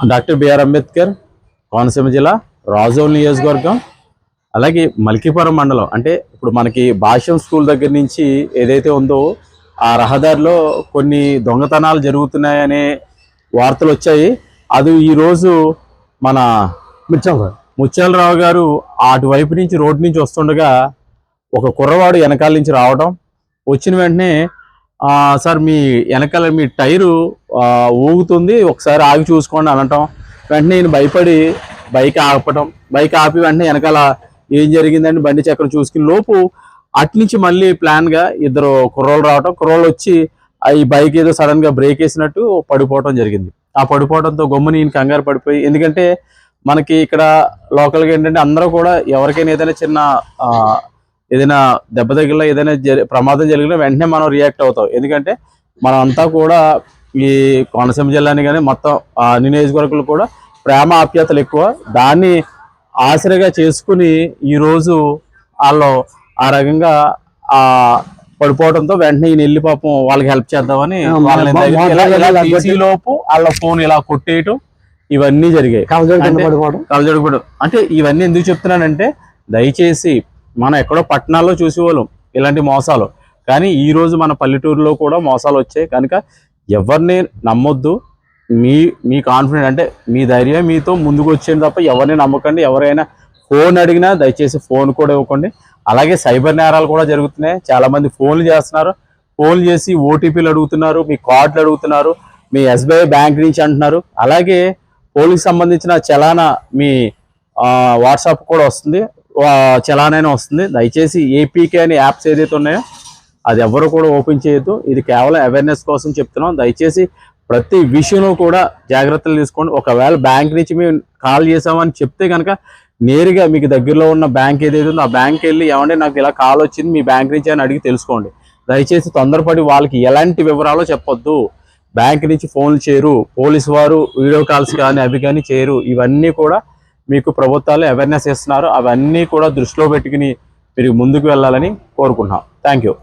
Doctor BR Ambedkar Konaseema జిల్లా రాజోల్ నియోజకవర్గం అలాగే మల్కీపురం మండలం. అంటే ఇప్పుడు మనకి భాష్యం స్కూల్ దగ్గర నుంచి ఏదైతే ఉందో ఆ రహదారిలో కొన్ని దొంగతనాలు జరుగుతున్నాయనే వార్తలు వచ్చాయి. అది ఈరోజు మన ముత్యాలరావు గారు అటువైపు నుంచి రోడ్డు నుంచి వస్తుండగా ఒక కుర్రవాడు వెనకాల నుంచి రావడం వచ్చిన వెంటనే "ఆ, సార్ మీ వెనకాల మీ టైరు ఊగుతుంది. ఒకసారి ఆగి చూసుకోండి అనటం వెంటనే నేను భయపడి బైక్ ఆపటం. బైక్ ఆపి వెంటనే వెనకాల ఏం జరిగిందని బండి చక్రం చూసుకుని లోపు అటు నుంచి మళ్ళీ ప్లాన్గా ఇద్దరు కుర్రోళ్ళు రావటం. కుర్రోళ్ళు వచ్చి ఆ ఈ బైక్ ఏదో సడన్గా బ్రేక్ వేసినట్టు పడిపోవటం జరిగింది. ఆ పడిపోవడంతో గమ్ముని ఈయన కంగారు పడిపోయి ఎందుకంటే మనకి ఇక్కడ లోకల్గా ఏంటంటే అందరూ కూడా ఎవరికైనా ఏదైనా చిన్న ఏదైనా దెబ్బ తగిలినా ఏదైనా ప్రమాదం జరిగినా వెంటనే మనం రియాక్ట్ అవుతాం. ఎందుకంటే మనం అంతా కూడా ఈ కోనసీమ జిల్లాని కానీ మొత్తం అన్ని నియోజకవర్గాలు కూడా ప్రేమ ఆప్యాయతలు ఎక్కువ. దాన్ని ఆసరిగా చేసుకుని ఈరోజు వాళ్ళు ఆ రకంగా ఆ పడిపోవడంతో వెంటనే ఈయన వెళ్ళి పాపం వాళ్ళకి హెల్ప్ చేద్దామని లోపు వాళ్ళ ఫోన్ ఇలా కొట్టేయటం ఇవన్నీ జరిగాయి. కలజోడు అంటే ఇవన్నీ ఎందుకు చెప్తున్నానంటే దయచేసి మనం ఎక్కడో పట్టణాల్లో చూసేవాళ్ళం ఇలాంటి మోసాలు. కానీ ఈరోజు మన పల్లెటూరులో కూడా మోసాలు వచ్చాయి. కనుక ఎవరిని నమ్మొద్దు. మీ మీ కాన్ఫిడెంట్ అంటే మీ ధైర్యం మీతో ముందుకు వచ్చేది తప్ప ఎవరిని నమ్మకండి. ఎవరైనా ఫోన్ అడిగినా దయచేసి ఫోన్ కూడా ఇవ్వకండి. అలాగే సైబర్ నేరాలు కూడా జరుగుతున్నాయి. చాలామంది ఫోన్లు చేస్తున్నారు. ఫోన్లు చేసి ఓటీపీలు అడుగుతున్నారు. మీ కార్డులు అడుగుతున్నారు. మీ ఎస్బీఐ బ్యాంక్ నుంచి అంటున్నారు. అలాగే పోలీస్ సంబంధించిన చలానా మీ వాట్సాప్ కూడా వస్తుంది. చలానైనా వస్తుంది. దయచేసి ఏపీకే అనే యాప్స్ ఏదైతే ఉన్నాయో అది ఎవరు కూడా ఓపెన్ చేయొద్దు. ఇది కేవలం అవేర్నెస్ కోసం చెప్తున్నాం. దయచేసి ప్రతి విషయంలో కూడా జాగ్రత్తలు తీసుకోండి. ఒకవేళ బ్యాంక్ నుంచి మేము కాల్ చేసామని చెప్తే కనుక నేరుగా మీకు దగ్గరలో ఉన్న బ్యాంక్ ఏదైతే ఉందో ఆ బ్యాంక్ వెళ్ళి ఏమంటే నాకు ఇలా కాల్ వచ్చింది మీ బ్యాంక్ నుంచి అని అడిగి తెలుసుకోండి. దయచేసి తొందరపడి వాళ్ళకి ఎలాంటి వివరాలు చెప్పొద్దు. బ్యాంక్ నుంచి ఫోన్లు చేయరు. పోలీస్ వారు వీడియో కాల్స్ కానీ అవి కానీ చేయరు. ఇవన్నీ కూడా మీకు ప్రభుత్వాలు అవేర్నెస్ ఇస్తున్నారు. అవన్నీ కూడా దృష్టిలో పెట్టుకుని మీరు ముందుకు వెళ్ళాలని కోరుకుంటున్నాం. Thank you